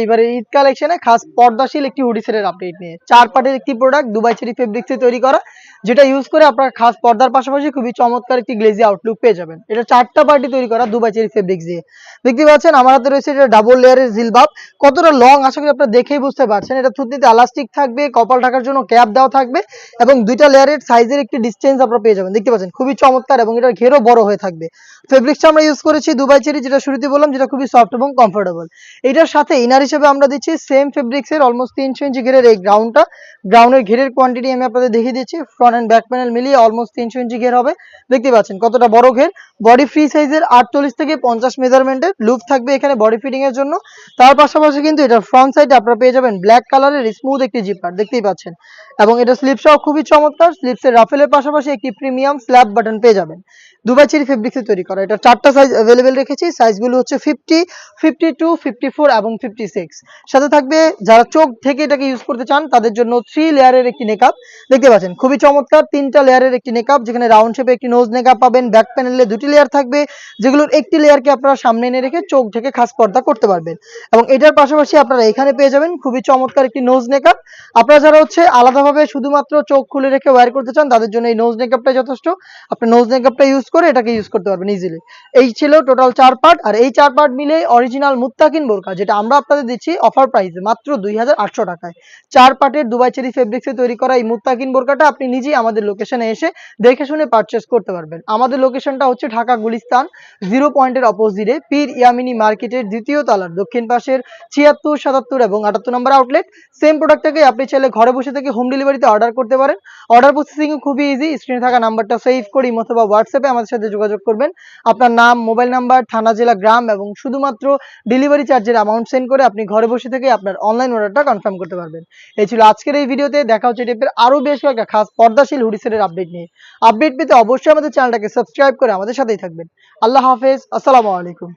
এইবারে ঈদ কালেকশনে খাস পর্দাশীল একটি হুডি সেটের আপডেট নিয়ে। চার পার্টের একটি প্রোডাক্ট দুবাই চেরি ফেব্রিক্সে তৈরি করা, যেটা ইউজ করে আপনারা খাস পর্দার পাশাপাশি খুবই চমৎকার একটি গ্লেজি আউটলুক পেয়ে যাবেন। এটা চারটা পার্টি তৈরি করা দুবাই চেরি ফেব্রিক্স দিয়ে। দেখতে পাচ্ছেন, আমার হাতে রয়েছে এটা ডাবল লেয়ারের জিলবাব। কতটা লং আশা করি আপনারা দেখেই বুঝতে পারছেন। এটা থুতনিতে এলাস্টিক থাকবে, কপাল ঢাকার জন্য ক্যাপ দেওয়া থাকবে এবং দুইটা লেয়ারের সাইজের একটি ডিস্টেন্স আপনারা পেয়ে যাবেন। দেখতে পাচ্ছেন, খুবই চমৎকার এবং এটার ঘেরও বড় হয়ে থাকবে। ফেব্রিক্সটা আমরা ইউজ করেছি দুবাই চেরি যেটা শুরুতে বললাম, যেটা খুবই সফট এবং কমফোর্টেবল এটার সাথে ইনার হিসেবে আমরা দিচ্ছি সেম ফেব্রিক্সের অলমোস্ট তিনশো ইঞ্চি ঘেরের এই গ্রাউন্ডটা গ্রাউন্ডের ঘেরের কোয়ান্টিটি আমি আপনাদের দেখিয়ে দিচ্ছি। ফ্রন্ট অ্যান্ড ব্যাক প্যানেল মিলিয়ে অলমোস্ট তিনশো ইঞ্চি ঘের হবে। দেখতে পাচ্ছেন কতটা বড় ঘের। বডি ফ্রি সাইজের আটচল্লিশ থেকে পঞ্চাশ মেজারমেন্টের লুপ থাকবে এখানে বডি ফিটিং এর জন্য। তার পাশাপাশি কিন্তু এটা ফ্রন্ট সাইডে আপনারা পেয়ে যাবেন ব্ল্যাক কালারের স্মুথ একটি জিপার দেখতেই পাচ্ছেন। এবং এটা স্লিপসটাও খুবই চমৎকার। স্লিপসের রাফেলের পাশাপাশি একটি প্রিমিয়াম স্ল্যাব বাটন পেয়ে যাবেন। দুবাই চেরি ফেব্রিক্সে তৈরি করা। এটা চারটা সাইজ অ্যাভেলেবেল রেখেছি। সাইজগুলো হচ্ছে fifty fifty two fifty four এবং ফিফটি সিক্স সাথে থাকবে, যারা চোখ থেকে এটাকে ইউজ করতে চান, তাদের জন্য থ্রি লেয়ারের একটি নেকআপ দেখতে পাচ্ছেন, খুবই চমৎকার। তিনটা লেয়ারের একটি নেকআপ যেখানে রাউন্ড শেপে একটি নোজ নেকআপ পাবেন ব্যাক প্যানেলে দুটি লেয়ার থাকবে, যেগুলোর একটি লেয়ারকে আপনারা সামনে এনে রেখে চোখ থেকে খাস পর্দা করতে পারবেন। এবং এটার পাশাপাশি আপনারা এখানে পেয়ে যাবেন খুবই চমৎকার একটি নোজ নেকআপ আপনারা যারা হচ্ছে আলাদাভাবে শুধুমাত্র চোখ খুলে রেখে ওয়্যার করতে চান, তাদের জন্য এই নোজ নেকআপটা যথেষ্ট। আপনি নোজ নেকআপটা ইউজ করে এটাকে ইউজ করতে পারবেন ইজিলি এই ছিল টোটাল চার পার্ট আর এই চার পার্ট মিলে অরিজিনাল মুত্তাকিন বোরকা যেটা আমরা আপনাদের দিচ্ছি অফার প্রাইসে মাত্র দুই হাজার আটশো টাকায়। চার পার্টের দুবাই চেরি ফেব্রিক্সে তৈরি করা এই মুত্তাকিন বোরকাটা আপনি নিজেই আমাদের লোকেশনে এসে দেখে শুনে পারচেস করতে পারবেন। আমাদের লোকেশনটা হচ্ছে ঢাকা গুলিস্তান জিরো পয়েন্টের অপোজিটে পীর ইয়ামিনী মার্কেটের দ্বিতীয় তালার, দক্ষিণ পাশের ছিয়াত্তর, সাতাত্তর এবং আটাত্তর নম্বর আউটলেট সেম প্রোডাক্টটাকে আপনি চাইলে ঘরে বসে থেকে হোম ডেলিভারিতে অর্ডার করতে পারেন। অর্ডার প্রসেসিং খুবই ইজি স্ক্রিনে থাকা নাম্বারটা সেভ করি অথবা হোয়াটসঅ্যাপে আমাদের সাথে যোগাযোগ করবেন। আপনার নাম মোবাইল নাম্বার থানা, জেলা, গ্রাম এবং শুধুমাত্র ডেলিভারি চার্জের অ্যামাউন্ট সেন্ড করে আপনি ঘরে বসে থেকে আপনার অনলাইন অর্ডারটা কনফার্ম করতে পারবেন। এই ছিল আজকের এই ভিডিওতে দেখা হচ্ছে টেপের আরও বেশ কয়েকটা খাস পর্দাশীল হুডিসেটের আপডেট নিয়ে। আপডেট পেতে অবশ্যই আমাদের চ্যানেলটাকে সাবস্ক্রাইব করে আমাদের সাথেই থাকবেন। আল্লাহ হাফেজ, আসসালামু আলাইকুম।